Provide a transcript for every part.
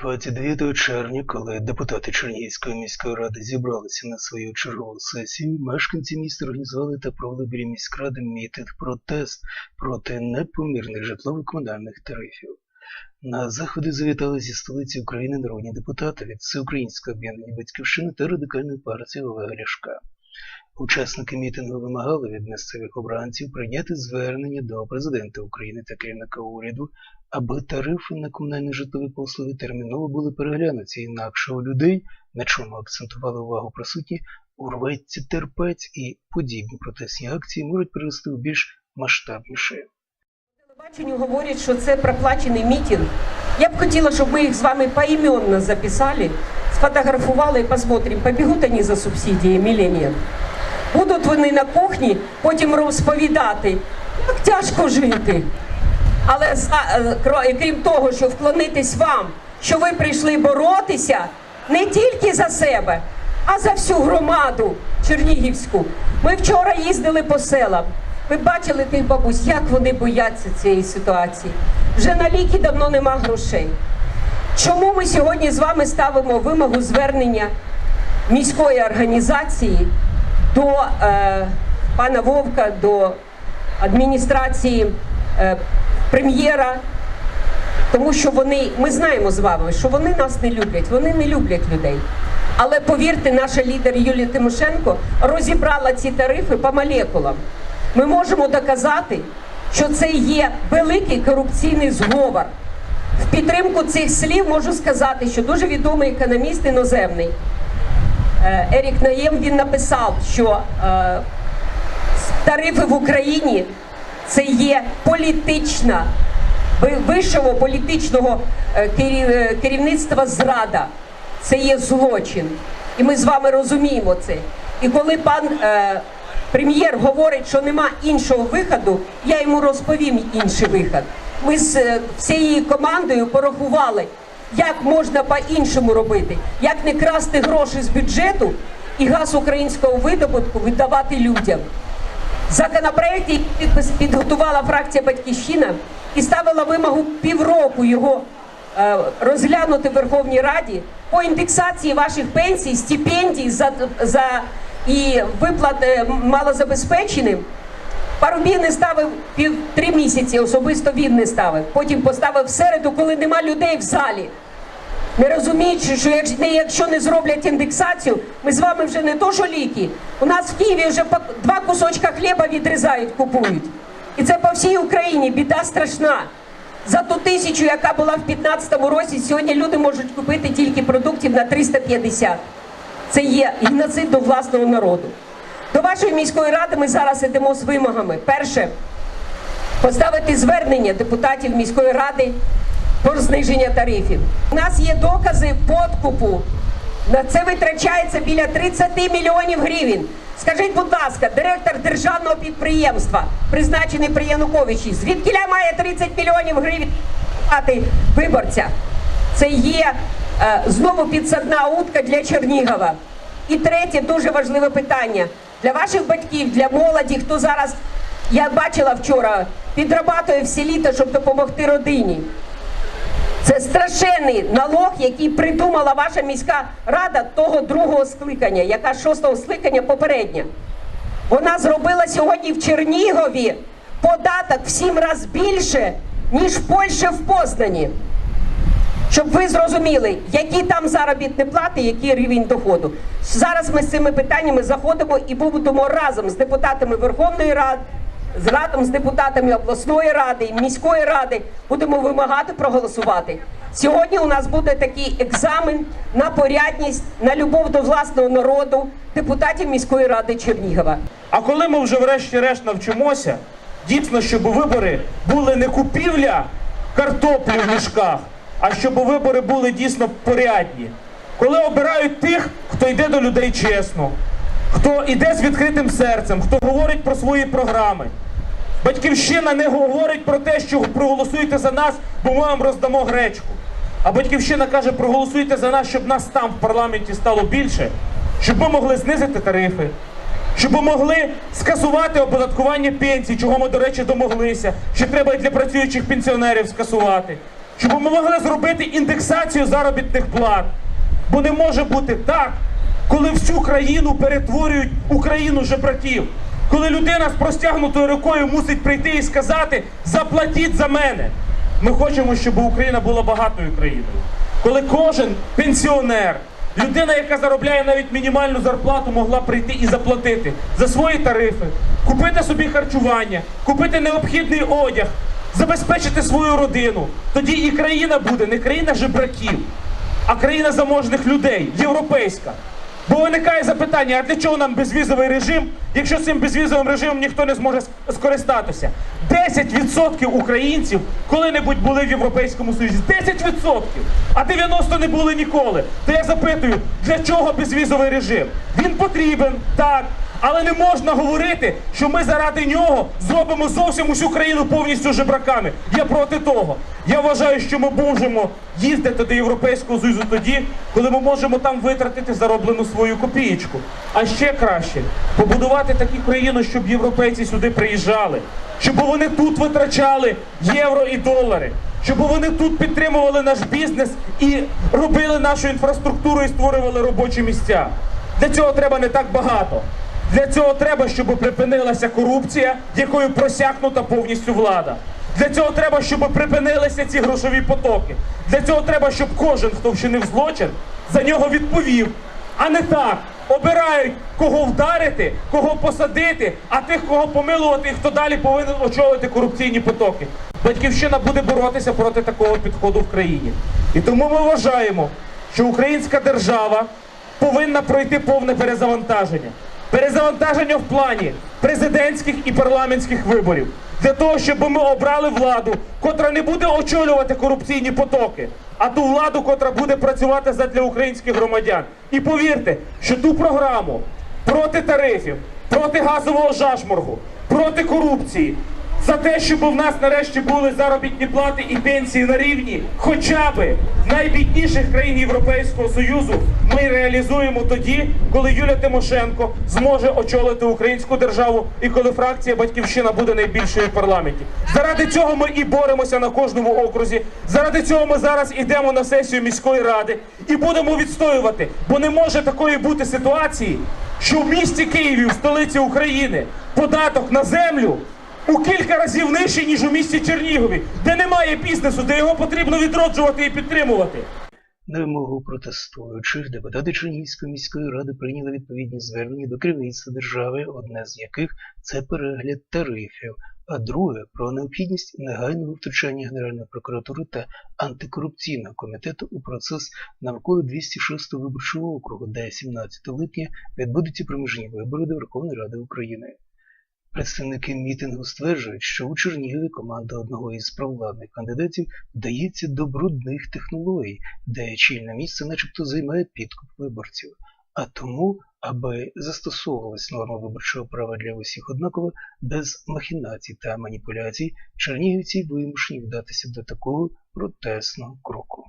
29 червня, коли депутати Чернігівської міської ради зібралися на свою чергову сесію, мешканці міста організували та провели біля міськради мітинг протест проти непомірних житлово-комунальних тарифів. На заходи завітали зі столиці України народні депутати від Всеукраїнського об'єднання батьківщини та радикальної партії Олега Ляшка. Учасники мітингу вимагали від місцевих обранців прийняти звернення до президента України та керівника уряду, аби тарифи на комунальні житлові послуги терміново були переглянуті, інакше у людей, на чому акцентували увагу присутні, урветься терпець і подібні протестні акції можуть перерости у більш масштабніше. телебаченню говорять, що це проплачений мітинг. Я б хотіла, щоб ми їх з вами поіменно записали, сфотографували і посмотрим, побігуть вони за субсидіями чи. Будуть вони на кухні потім розповідати, як тяжко жити. Але е, крім того, що вклонитись вам, що ви прийшли боротися не тільки за себе, а за всю громаду Чернігівську. Ми вчора їздили по селам. Ви бачили тих бабусь, як вони бояться цієї ситуації. Вже на ліки давно нема грошей. Чому ми сьогодні з вами ставимо вимогу звернення міської організації до е, пана Вовка, до адміністрації е, прем'єра, тому що вони, ми знаємо з вами, що вони нас не люблять, вони не люблять людей. Але повірте, наша лідер Юлія Тимошенко розібрала ці тарифи по молекулам. Ми можемо доказати, що це є великий корупційний зговор. В підтримку цих слів можу сказати, що дуже відомий економіст іноземний е, Ерік Наєм він написав, що е, тарифи в Україні це є політична, ви- вищого політичного е, е, керівництва зрада. Це є злочин. І ми з вами розуміємо це. І коли пан е, прем'єр говорить, що нема іншого виходу, я йому розповім інший вихід. Ми з е, всією командою порахували, як можна по-іншому робити, як не красти гроші з бюджету і газ українського видобутку віддавати людям. Законопроект який підготувала фракція Батьківщина і ставила вимогу півроку його е, розглянути в Верховній Раді по індексації ваших пенсій, стипендій за, за і виплат е, малозабезпеченим. Парубій не ставив пів три місяці, особисто він не ставив. Потім поставив в середу, коли нема людей в залі. Не розуміючи, що якщо не зроблять індексацію, ми з вами вже не то, що ліки. У нас в Києві вже два кусочка хліба відрізають, купують. І це по всій Україні біда страшна. За ту тисячу, яка була в 2015 році, сьогодні люди можуть купити тільки продуктів на 350. Це є геноцид до власного народу. До вашої міської ради ми зараз йдемо з вимогами. Перше, поставити звернення депутатів міської ради про зниження тарифів. У нас є докази подкупу. На це витрачається біля 30 мільйонів гривень. Скажіть, будь ласка, директор державного підприємства, призначений при Януковичі, звідки має 30 мільйонів гривень виборця? Це є е, знову підсадна утка для Чернігова. І третє дуже важливе питання для ваших батьків, для молоді, хто зараз я бачила вчора, підрабатує всі літо, щоб допомогти родині. Це страшенний налог, який придумала ваша міська рада того другого скликання, яка шостого скликання попередня. Вона зробила сьогодні в Чернігові податок в сім разів більше, ніж в Польщі в Познані. Щоб ви зрозуміли, які там заробітні плати, який рівень доходу. Зараз ми з цими питаннями заходимо і будемо разом з депутатами Верховної Ради, з радом з депутатами обласної ради, і міської ради будемо вимагати проголосувати. Сьогодні у нас буде такий екзамен на порядність, на любов до власного народу депутатів міської ради Чернігова. А коли ми вже врешті-решт навчимося, дійсно, щоб вибори були не купівля картоплі в мішках, а щоб вибори були дійсно порядні. Коли обирають тих, хто йде до людей чесно, хто йде з відкритим серцем, хто говорить про свої програми. Батьківщина не говорить про те, що проголосуйте за нас, бо ми вам роздамо гречку. А батьківщина каже, проголосуйте за нас, щоб нас там в парламенті стало більше, щоб ми могли знизити тарифи, щоб ми могли скасувати оподаткування пенсій, чого ми, до речі, домоглися, що треба і для працюючих пенсіонерів скасувати, щоб ми могли зробити індексацію заробітних плат. Бо не може бути так, коли всю країну перетворюють Україну жебраків. Коли людина з простягнутою рукою мусить прийти і сказати заплатіть за мене. Ми хочемо, щоб Україна була багатою країною. Коли кожен пенсіонер, людина, яка заробляє навіть мінімальну зарплату, могла прийти і заплатити за свої тарифи, купити собі харчування, купити необхідний одяг, забезпечити свою родину. Тоді і країна буде не країна жебраків, а країна заможних людей, європейська. Бо виникає запитання, а для чого нам безвізовий режим, якщо цим безвізовим режимом ніхто не зможе скористатися? 10% українців коли-небудь були в Європейському Союзі. 10%! А 90% не були ніколи. То я запитую, для чого безвізовий режим? Він потрібен, так. Але не можна говорити, що ми заради нього зробимо зовсім усю країну повністю жебраками. Я проти того. Я вважаю, що ми можемо їздити до Європейського Союзу тоді, коли ми можемо там витратити зароблену свою копієчку. А ще краще побудувати таку країну, щоб європейці сюди приїжджали, щоб вони тут витрачали євро і долари, щоб вони тут підтримували наш бізнес і робили нашу інфраструктуру і створювали робочі місця. Для цього треба не так багато. Для цього треба, щоб припинилася корупція, якою просякнута повністю влада. Для цього треба, щоб припинилися ці грошові потоки. Для цього треба, щоб кожен, хто вчинив злочин, за нього відповів. А не так. Обирають, кого вдарити, кого посадити, а тих, кого помилувати, і хто далі повинен очолити корупційні потоки. Батьківщина буде боротися проти такого підходу в країні. І тому ми вважаємо, що українська держава повинна пройти повне перезавантаження. Перезавантаження в плані президентських і парламентських виборів для того, щоб ми обрали владу, котра не буде очолювати корупційні потоки, а ту владу, котра буде працювати задля українських громадян. І повірте, що ту програму проти тарифів, проти газового жашморгу, проти корупції, за те, щоб в нас нарешті були заробітні плати і пенсії на рівні хоча б найбідніших країн Європейського Союзу, ми реалізуємо тоді, коли Юля Тимошенко зможе очолити українську державу і коли фракція Батьківщина буде найбільшою в парламенті. Заради цього ми і боремося на кожному окрузі. Заради цього ми зараз йдемо на сесію міської ради і будемо відстоювати, бо не може такої бути ситуації, що в місті Києві, в столиці України, податок на землю у кілька разів нижче, ніж у місті Чернігові, де немає бізнесу, де його потрібно відроджувати і підтримувати. На вимогу протестуючих депутати Чернігівської міської ради прийняли відповідні звернення до керівництва держави, одне з яких це перегляд тарифів, а друге про необхідність негайного втручання Генеральної прокуратури та антикорупційного комітету у процес навколо 206 виборчого округу, де 17 липня відбудуться проміжні вибори до Верховної Ради України. Представники мітингу стверджують, що у Чернігові команда одного із провладних кандидатів вдається до брудних технологій, де чільне місце начебто займає підкуп виборців. А тому, аби застосовувалась норма виборчого права для усіх однаково, без махінацій та маніпуляцій, чернігівці вимушені вдатися до такого протесного кроку.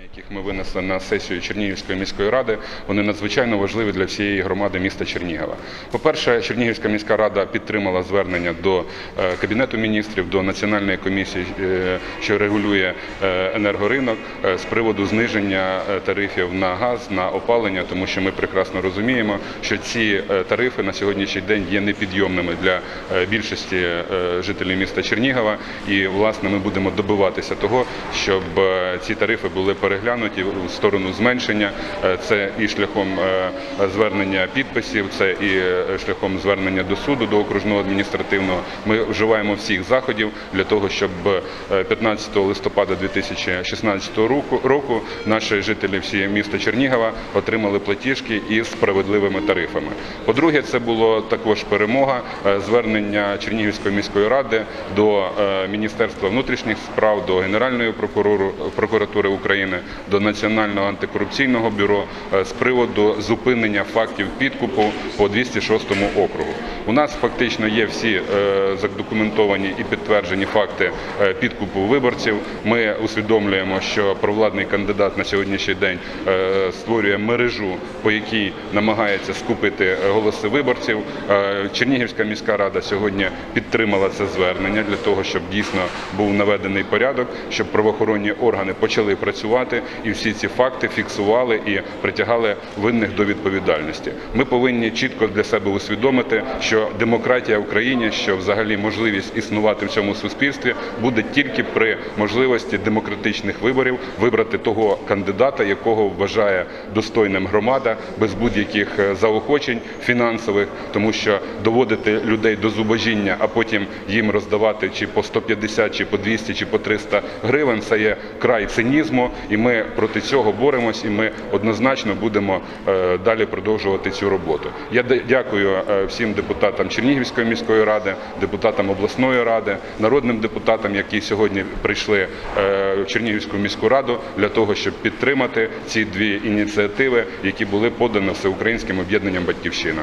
Яких ми винесли на сесію Чернігівської міської ради, вони надзвичайно важливі для всієї громади міста Чернігова. По-перше, Чернігівська міська рада підтримала звернення до е, Кабінету міністрів, до Національної комісії, е, що регулює е, енергоринок з приводу зниження тарифів на газ, на опалення, тому що ми прекрасно розуміємо, що ці тарифи на сьогоднішній день є непідйомними для більшості жителів міста Чернігова. І власне ми будемо добиватися того, щоб ці тарифи були переглянуті в сторону зменшення. Е, Це і шляхом е, звернення підписів, це і е, шляхом звернення до суду, до окружного адміністративного. Ми вживаємо всіх заходів для того, щоб е, 15 листопада 2016 року, наші жителі всі міста Чернігова отримали платіжки із справедливими тарифами. По-друге, це було також перемога звернення Чернігівської міської ради до Міністерства внутрішніх справ, до Генеральної прокуратури України України до Національного антикорупційного бюро е, з приводу зупинення фактів підкупу по 206 округу. У нас фактично є всі е, задокументовані і підтверджені факти е, підкупу виборців. Ми усвідомлюємо, що провладний кандидат на сьогоднішній день створює мережу, по якій намагається скупити голоси виборців. Чернігівська міська рада сьогодні підтримала це звернення для того, щоб дійсно був наведений порядок, щоб правоохоронні органи почали працювати і всі ці факти фіксували і притягали винних до відповідальності. Ми повинні чітко для себе усвідомити, що демократія в Україні, що взагалі можливість існувати в цьому суспільстві буде тільки при можливості демократичних виборів вибрати того кандидата, якого вважає достойним громада, без будь-яких е, заохочень фінансових, тому що доводити людей до зубожіння, а потім їм роздавати чи по 150, чи по 200, чи по 300 гривень, це є край цинізму, і ми проти цього боремось, і ми однозначно будемо е, далі продовжувати цю роботу. Я дякую е, всім депутатам Чернігівської міської ради, депутатам обласної ради, народним депутатам, які сьогодні прийшли е, в Чернігівську міську раду для того, щоб підтримати ці дві ініціативи, які були подані всеукраїнським об'єднанням Батьківщина.